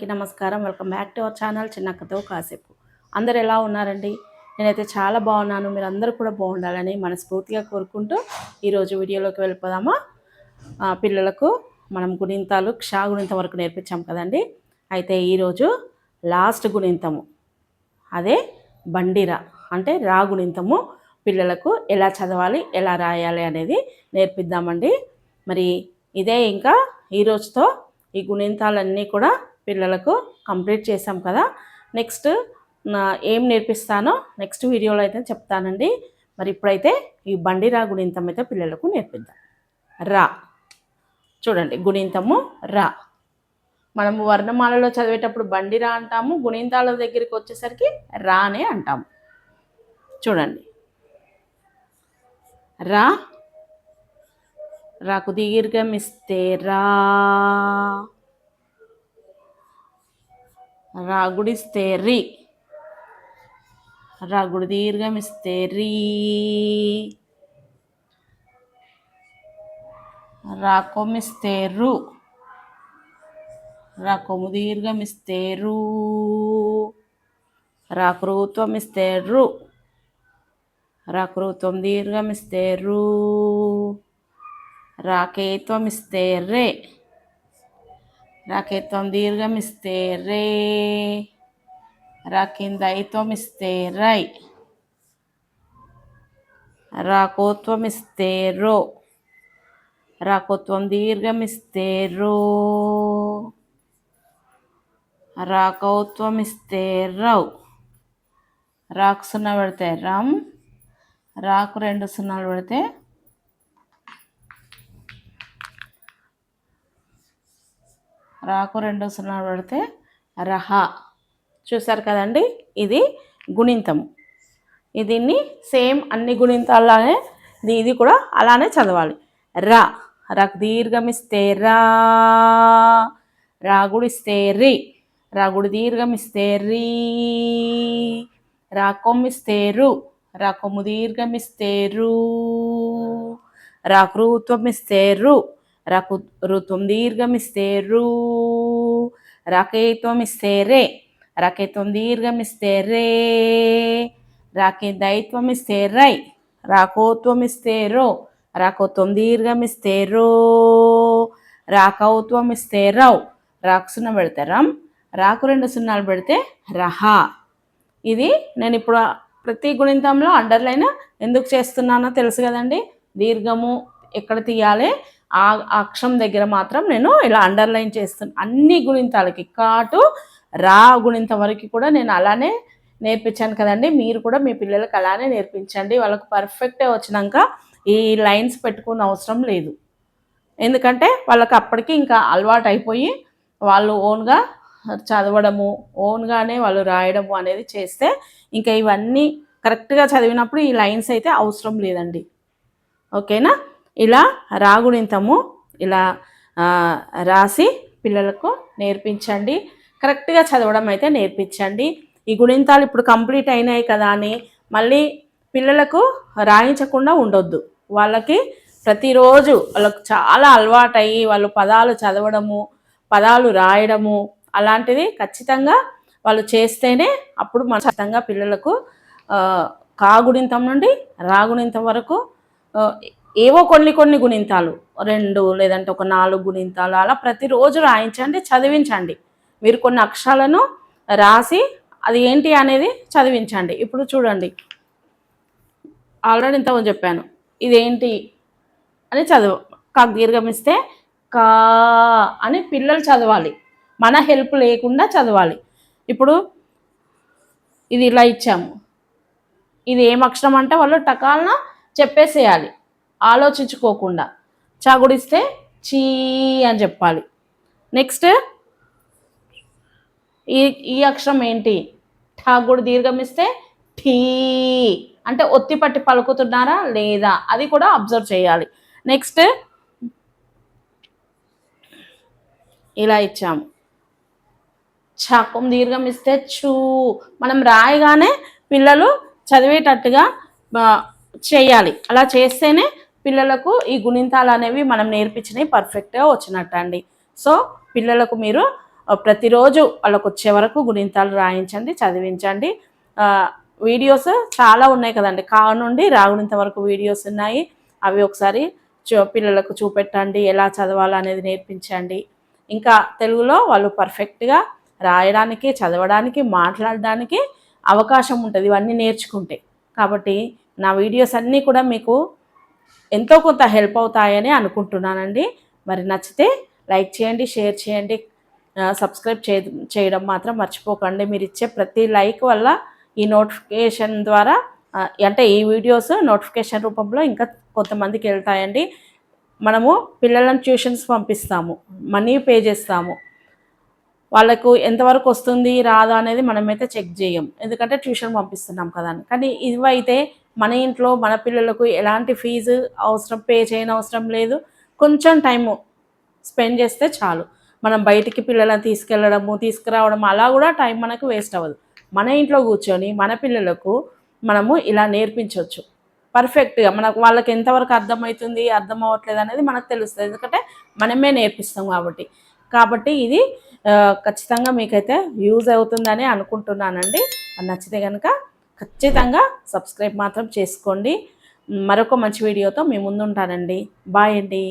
అందరికీ నమస్కారం. Welcome back to our channel చిన్నక్కతో కాసేపు. అందరు ఎలా ఉన్నారండి? నేనైతే చాలా బాగున్నాను. మీరు అందరూ కూడా బాగుండాలని మనస్ఫూర్తిగా కోరుకుంటూ ఈరోజు వీడియోలోకి వెళ్ళిపోదామా? పిల్లలకు మనం గుణింతాలు క్షా గుణింతం వరకు నేర్పించాం కదండి. అయితే ఈరోజు లాస్ట్ గుణింతము. అదే బండిరా అంటే రా గుణింతము. పిల్లలకు ఎలా చదవాలి ఎలా రాయాలి అనేది నేర్పిద్దామండి. మరి ఇదే ఇంకా ఈ రోజుతో ఈ గుణింతాలన్నీ కూడా పిల్లలకు కంప్లీట్ చేసాం కదా. నెక్స్ట్ ఏం నేర్పిస్తానో నెక్స్ట్ వీడియోలో అయితే చెప్తానండి. మరి ఇప్పుడైతే ఈ బండిరా గుణింతం అయితే పిల్లలకు నేర్పిద్దాం. రా. చూడండి గుణింతము రా. మనము వర్ణమాలలో చదివేటప్పుడు బండిరా అంటాము గుణింతాల దగ్గరికి వచ్చేసరికి రానే అంటాము. చూడండి. రా. రాకు దీర్ఘం ఇస్తే రా. రాగుడిస్తే రి రాగుడు దీర్ఘం ఇస్తే రీ రాకొమిస్తే రు రాకొము దీర్ఘం ఇస్తే రూ రాకృత్వం ఇస్తే రు రాకృత్వం దీర్ఘం ఇస్తే రూ రాకేత్వం ఇస్తే రే రాకేత్వం దీర్ఘం ఇస్తే రే రాకిందయిత్వం ఇస్తే రై రాకోత్వం ఇస్తే రో రాకోత్వం దీర్ఘం ఇస్తే రో రాకౌత్వం ఇస్తే రౌ రాకు సున్నా పెడితే రమ్ రాకు రెండు సున్నాలు పెడితే రాకు రెండు సున్నా పెడితే రహ. చూసారు కదండి? ఇది గుణింతము. దీన్ని సేమ్ అన్ని గుణింతాలానే ఇది కూడా అలానే చదవాలి. రా దీర్ఘం దీర్ఘమిస్తే రా రాగుడిస్తే రి రాగుడు దీర్ఘమిస్తే రీ రాకొమ్మిస్తే రు రాకొమ్ము దీర్ఘమిస్తే రు రాకృత్వం ఇస్తే రు రాకు ఋత్వం దీర్ఘమిస్తే రూ రాకేత్వం ఇస్తే రే రాకేత్వం దీర్ఘమిస్తే రే రాకే దైత్వం ఇస్తే రై రాకోత్వం ఇస్తే రో రాకోత్వం దీర్ఘమిస్తే రో రాకౌత్వం ఇస్తే రౌ రాకు సున్నా పెడితే రమ్ రాకు రెండు సున్నాలు పెడితే రహా. ఇది నేను ఇప్పుడు ప్రతి గుణింతంలో అండర్లైన్ ఎందుకు చేస్తున్నానో తెలుసు కదండి? దీర్ఘము ఎక్కడ తీయాలి? ఆ అక్షరం దగ్గర మాత్రం నేను ఇలా అండర్లైన్ చేస్తున్నాను అన్ని గుణింతాలకి కాటు రా గుణింత వరకు కూడా నేను అలానే నేర్పించాను కదండి. మీరు కూడా మీ పిల్లలకు అలానే నేర్పించండి. వాళ్ళకు పర్ఫెక్టే వచ్చినాక ఈ లైన్స్ పెట్టుకునే అవసరం లేదు. ఎందుకంటే వాళ్ళకి అప్పటికి ఇంకా అలవాటు అయిపోయి వాళ్ళు ఓన్గా చదవడము ఓన్గానే వాళ్ళు రాయడము అనేది చేస్తే ఇంకా ఇవన్నీ కరెక్ట్గా చదివినప్పుడు ఈ లైన్స్ అయితే అవసరం లేదండి. ఓకేనా ఇలా రాగుణితము ఇలా రాసి పిల్లలకు నేర్పించండి. కరెక్ట్గా చదవడం అయితే నేర్పించండి. ఈ గుణింతాలు ఇప్పుడు కంప్లీట్ అయినాయి కదా అని మళ్ళీ పిల్లలకు రాయించకుండా ఉండొద్దు. వాళ్ళకి ప్రతిరోజు వాళ్ళకు చాలా అలవాటయ్యి వాళ్ళు పదాలు చదవడము పదాలు రాయడము అలాంటిది ఖచ్చితంగా వాళ్ళు చేస్తేనే అప్పుడు మన ఖచ్చితంగా పిల్లలకు కాగుణింతం నుండి రాగుణింతం వరకు ఏవో కొన్ని కొన్ని గుణింతాలు. రెండు లేదంటే ఒక నాలుగు గుణింతాలు అలా ప్రతిరోజు రాయించండి చదివించండి. మీరు కొన్ని అక్షరాలను రాసి అది ఏంటి అనేది చదివించండి. ఇప్పుడు చూడండి. ఆల్రెడీ ఇంతకుముందు చెప్పాను. ఇదేంటి అని చదువు. కాకు దీర్ఘమిస్తే కా అని పిల్లలు చదవాలి. మన హెల్ప్ లేకుండా చదవాలి. ఇప్పుడు ఇది ఇలా ఇచ్చాము. ఇది ఏం అక్షరం అంటే వాళ్ళు టకాలన చెప్పేసేయాలి. ఆలోచించుకోకుండా చాగుడిస్తే చీ అని చెప్పాలి. నెక్స్ట్ ఈ ఈ అక్షరం ఏంటి? ఠాగుడు దీర్ఘమిస్తే ఠీ అంటే ఒత్తి పట్టి పలుకుతున్నారా లేదా? అది కూడా అబ్జర్వ్ చేయాలి. నెక్స్ట్ ఇలా ఇచ్చాము చాకం దీర్ఘం ఇస్తే చూ. మనం రాయగానే పిల్లలు చదివేటట్టుగా చేయాలి. అలా చేస్తేనే పిల్లలకు ఈ గుణింతాలు అనేవి మనం నేర్పించినవి పర్ఫెక్ట్గా వచ్చినట్టు అండి సో పిల్లలకు మీరు ప్రతిరోజు వాళ్ళకు వచ్చే వరకు గుణింతాలు రాయించండి చదివించండి. వీడియోస్ చాలా ఉన్నాయి కదండి. కా నుండి రాగునింత వరకు వీడియోస్ ఉన్నాయి. అవి ఒకసారి పిల్లలకు చూపెట్టండి ఎలా చదవాలి అనేది నేర్పించండి. ఇంకా తెలుగులో వాళ్ళు పర్ఫెక్ట్గా రాయడానికి చదవడానికి మాట్లాడడానికి అవకాశం ఉంటుంది. ఇవన్నీ నేర్చుకుంటే. కాబట్టి నా వీడియోస్ అన్నీ కూడా మీకు ఎంతో కొంత హెల్ప్ అవుతాయని అనుకుంటున్నానండి. మరి నచ్చితే లైక్ చేయండి షేర్ చేయండి. సబ్స్క్రైబ్ చే చేయడం మాత్రం మర్చిపోకండి. మీరు ఇచ్చే ప్రతి లైక్ వల్ల ఈ నోటిఫికేషన్ ద్వారా అంటే ఈ వీడియోస్ నోటిఫికేషన్ రూపంలో ఇంకా కొంతమందికి వెళ్తాయండి. మనము పిల్లలను ట్యూషన్స్ పంపిస్తాము మనీ పే చేస్తాము. వాళ్ళకు ఎంతవరకు వస్తుంది రాదా అనేది మనమైతే చెక్ చేయం. ఎందుకంటే ట్యూషన్ పంపిస్తున్నాం కదా అని. కానీ ఇవైతే మన ఇంట్లో మన పిల్లలకు ఎలాంటి ఫీజు అవసరం పే చేయని అవసరం లేదు. కొంచెం టైము స్పెండ్ చేస్తే చాలు. మనం బయటికి పిల్లలను తీసుకెళ్ళడము తీసుకురావడం అలా కూడా టైం మనకు వేస్ట్ అవ్వదు. మన ఇంట్లో కూర్చొని మన పిల్లలకు మనము ఇలా నేర్పించవచ్చు పర్ఫెక్ట్గా మనకు వాళ్ళకి ఎంతవరకు అర్థమవుతుంది అర్థం అవ్వట్లేదు అనేది మనకు తెలుస్తుంది. ఎందుకంటే మనమే నేర్పిస్తాం కాబట్టి. కాబట్టి ఇది ఖచ్చితంగా మీకైతే యూజ్ అవుతుందని అనుకుంటున్నానండి. అది నచ్చితే కనుక ఖచ్చితంగా సబ్స్క్రైబ్ మాత్రం చేసుకోండి. మరొక మంచి వీడియోతో మీ ముందు ఉంటానండి బాయ్ అండి.